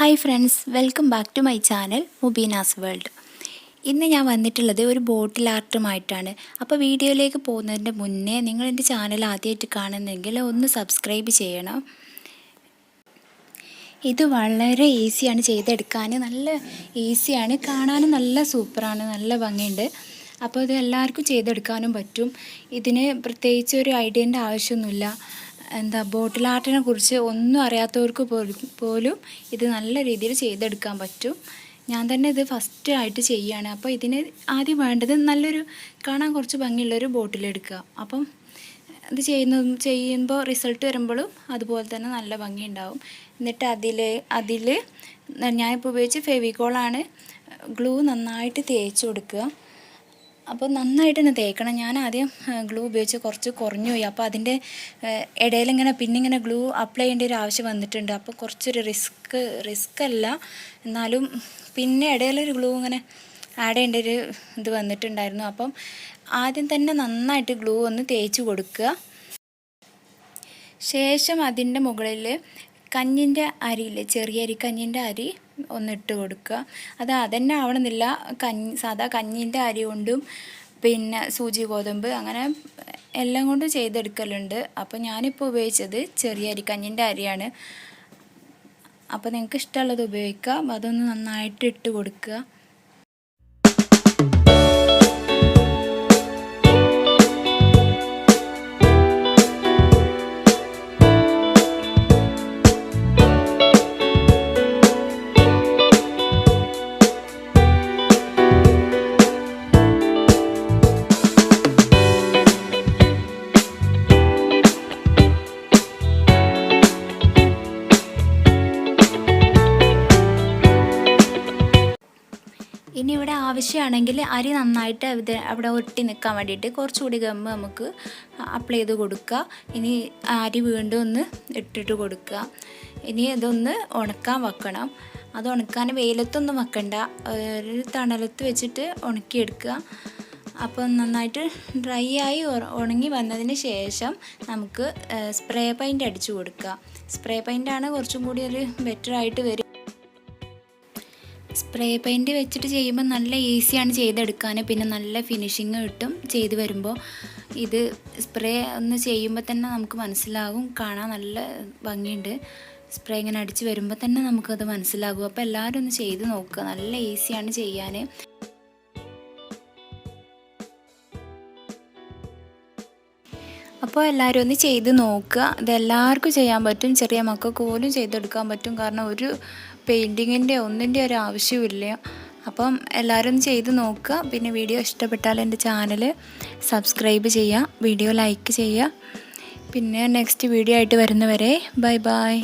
Hi friends welcome back to my channel Mubeena's world. ഇന്ന് ഞാൻ വന്നിട്ടുള്ളത് ഒരു ബോട്ടിൽ ആർട്ടുമായിട്ടാണ്. അപ്പോൾ വീഡിയോയിലേക്ക് പോകുന്നതിന്റെ മുന്നേ നിങ്ങൾ എന്റെ ചാനൽ ആദ്യമായിട്ട് കാണുന്നെങ്കിൽ ഒന്ന് സബ്സ്ക്രൈബ് ചെയ്യണം. ഇത് വളരെ ഈസിയാണ് ചെയ്തെടുക്കാൻ. നല്ല ഈസിയാണ്. കാണാനും നല്ല സൂപ്പറാണ്. നല്ല ഭംഗിയുണ്ട്. അപ്പോൾ ഇത് എല്ലാവർക്കും ചെയ്തെടുക്കാനും പറ്റും. ഇതിന് പ്രത്യേകിച്ച് ഒരു ഐഡിയന്റെ ആവശ്യമൊന്നുമില്ല. എന്താ ബോട്ടിൽ ആർട്ടിനെ കുറിച്ച് ഒന്നും അറിയാത്തവർക്ക് പോലും- ഇത് നല്ല രീതിയിൽ ചെയ്തെടുക്കാൻ പറ്റും. ഞാൻ തന്നെ ഇത് ഫസ്റ്റ് ആയിട്ട് ചെയ്യുകയാണ് അപ്പോൾ ഇതിന് ആദ്യം വേണ്ടത് നല്ലൊരു കാണാൻ കുറച്ച് ഭംഗിയുള്ളൊരു ബോട്ടിലെടുക്കുക അപ്പം ഇത് ചെയ്യുന്ന ചെയ്യുമ്പോൾ റിസൾട്ട് വരുമ്പോഴും അതുപോലെ തന്നെ നല്ല ഭംഗി ഉണ്ടാവും എന്നിട്ട് അതിൽ അതിൽ ഞാനിപ്പോൾ ഉപയോഗിച്ച് ഫെവിക്കോളാണ് ഗ്ലൂ നന്നായിട്ട് തേച്ച് കൊടുക്കുക. അപ്പോൾ നന്നായിട്ട് തന്നെ തേക്കണം. ഞാൻ ആദ്യം ഗ്ലൂ ഉപയോഗിച്ച് കുറച്ച് കുറഞ്ഞു പോയി. അപ്പോൾ അതിന്റെ ഇടയിലിങ്ങനെ പിന്നെ ഇങ്ങനെ ഗ്ലൂ അപ്ലൈ ചെയ്യേണ്ട ഒരു ആവശ്യം വന്നിട്ടുണ്ട്. അപ്പോൾ കുറച്ചൊരു റിസ്ക് റിസ്ക് അല്ല. എന്നാലും പിന്നെ ഇടയിലൊരു ഗ്ലൂ ഇങ്ങനെ ആഡ് ചെയ്യേണ്ട ഒരു ഇത് വന്നിട്ടുണ്ടായിരുന്നു. അപ്പം ആദ്യം തന്നെ നന്നായിട്ട് ഗ്ലൂ ഒന്ന് തേച്ച് കൊടുക്കുക. ശേഷം അതിന്റെ മുകളിൽ കഞ്ഞിന്റെ അരിയില്ലേ? ചെറിയ അരി കഞ്ഞിന്റെ അരി ഒന്നിട്ട് കൊടുക്കുക. അത് അതന്നെ ആവണമെന്നില്ല. കഞ്ഞി സാധാ കഞ്ഞിന്റെ അരി കൊണ്ടും പിന്നെ സൂചി ഗോതമ്പ് അങ്ങനെ എല്ലാം കൊണ്ടും ചെയ്തെടുക്കലുണ്ട്. അപ്പോൾ ഞാനിപ്പോൾ ഉപയോഗിച്ചത് ചെറിയ അരി കഞ്ഞിന്റെ അരിയാണ്. അപ്പോൾ നിങ്ങൾക്ക് ഇഷ്ടമുള്ളത് ഉപയോഗിക്കാം അതൊന്ന് നന്നായിട്ട് ഇട്ട് കൊടുക്കുക. ഇനി ഇവിടെ ആവശ്യമാണെങ്കിൽ അരി നന്നായിട്ട് ഇത് അവിടെ ഒട്ടി നിൽക്കാൻ വേണ്ടിയിട്ട് കുറച്ചുകൂടി ഗമ്മ് നമുക്ക് അപ്ലൈ ചെയ്ത് കൊടുക്കുക. ഇനി അരി വീണ്ടും ഒന്ന് ഇട്ടിട്ട് കൊടുക്കുക. ഇനി ഇതൊന്ന് ഉണക്കാൻ വെക്കണം. അത് ഉണക്കാൻ വെയിലത്തൊന്നും വെക്കണ്ട. ഒരു തണലത്ത് വെച്ചിട്ട് ഉണക്കിയെടുക്കുക. അപ്പോൾ നന്നായിട്ട് ഡ്രൈ ആയി ഉണങ്ങി വന്നതിന് ശേഷം നമുക്ക് സ്പ്രേ പെയിന്റ് അടിച്ചു കൊടുക്കുക. സ്പ്രേ പെയിന്റാണ് കുറച്ചും കൂടി ഒരു ബെറ്റർ ആയിട്ട് വരും സ്പ്രേ പെയിന്റ് വെച്ചിട്ട് ചെയ്യുമ്പോൾ നല്ല ഈസിയാണ് ചെയ്തെടുക്കാൻ. പിന്നെ നല്ല ഫിനിഷിങ് കിട്ടും ചെയ്ത് വരുമ്പോൾ. ഇത് സ്പ്രേ ഒന്ന് ചെയ്യുമ്പോൾ തന്നെ നമുക്ക് മനസ്സിലാകും. കാണാൻ നല്ല ഭംഗിയുണ്ട്. സ്പ്രേ ഇങ്ങനെ അടിച്ച് വരുമ്പോൾ തന്നെ നമുക്കത് മനസ്സിലാകും. അപ്പോൾ എല്ലാവരും ഒന്ന് ചെയ്ത് നോക്കുക. നല്ല ഈസിയാണ് ചെയ്യാൻ. അപ്പോൾ എല്ലാവരും ഒന്ന് ചെയ്ത് നോക്കുക. ഇതെല്ലാവർക്കും ചെയ്യാൻ പറ്റും. ചെറിയ മക്കൾക്ക് പോലും ചെയ്തെടുക്കാൻ പറ്റും. കാരണം ഒരു പെയിന്റിങ്ങിന്റെ ഒന്നിന്റെ ഒരു ആവശ്യമില്ല അപ്പം എല്ലാവരും ചെയ്ത് നോക്കുക. പിന്നെ വീഡിയോ ഇഷ്ടപ്പെട്ടാൽ എന്റെ ചാനൽ സബ്സ്ക്രൈബ് ചെയ്യുക വീഡിയോ ലൈക്ക് ചെയ്യുക. പിന്നെ നെക്സ്റ്റ് വീഡിയോ ആയിട്ട് വരുന്നവരെ ബൈ ബൈ.